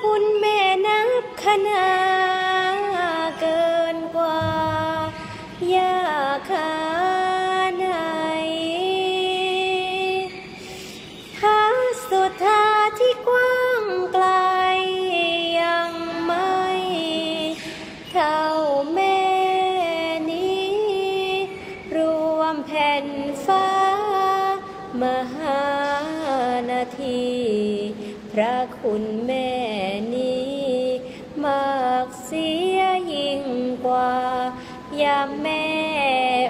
คุณแม่นับขนาเกินกว่า ยาคาไหนพระสุธาที่กว้างไกลยังไม่เท่าแม่นี้ รวมแผ่นฟ้ามหา ระคุณแม่นี้ มากเสียยิ่งกว่ายามแม่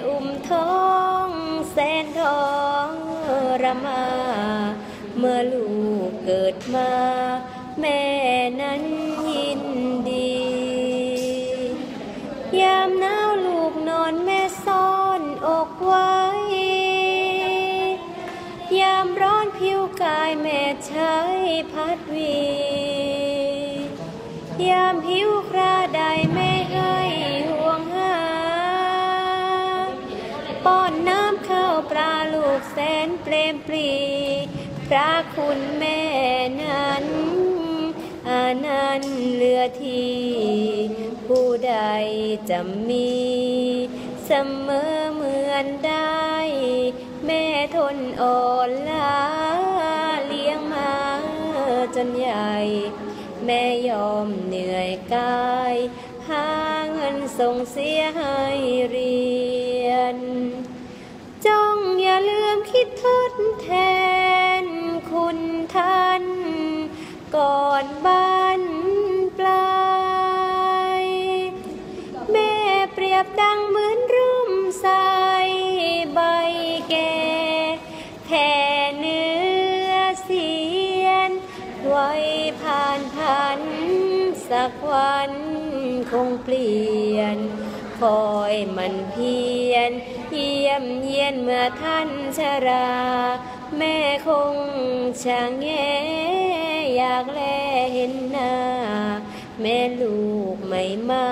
อุ้มท้องแสนทองระมา เมื่อลูกเกิดมา แม่นั้นยินดี ยามหนาวลูกนอนแม่ซ่อนอกไว้ายแม่ใช้พัดวี ยามหิวคราใดแม่ให้ห่วงหา ป้อนน้ำข้าวปลาลูกแสนเปรมปรี พระคุณแม่นั้นอานันต์เหลือทีผู้ใดจะมีเสมอเหมือนได้ แม่ทนอ่อนล้า จนใหญ่ แม่ยอมเหนื่อยกาย หาเงินส่งเสียให้เรียน จงอย่าลืมคิ ไว้ผ่านพันสักวันคงเปลี่ยน คอยมันเพียน เยี่ยมเยียนเมื่อท่านชรา แม่คงช่างแงอยากแลเห็นหน้า แม่ลูกไม่มา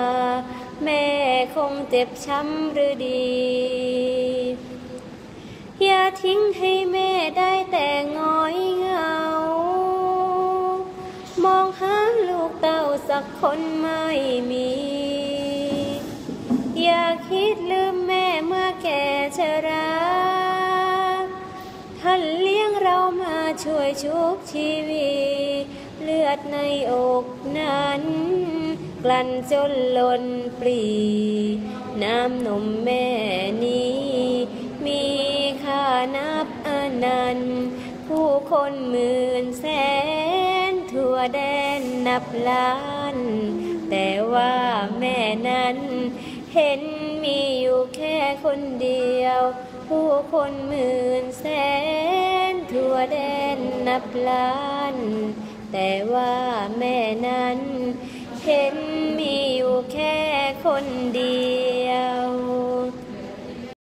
แม่คงเจ็บช้ำหรือดี อย่าทิ้งให้แม่ได้แต่งอย สักคนไม่มี อย่าคิดลืมแม่เมื่อแก่ชราท่านเลี้ยงเรามาช่วยชุบชีวีเลือดในอกนั้น กลั่นจนล้นปรี น้ำนมแม่นี้ มีค่านับอนันต์ ผู้คนหมื่นแสน นับล้าน แต่ว่าแม่นั้นเห็นมีอยู่แค่คนเดียว ผู้คนหมื่นแสน ทั่วแดนนับล้าน แต่ว่าแม่นั้น เห็นมีอยู่แค่คนเดียว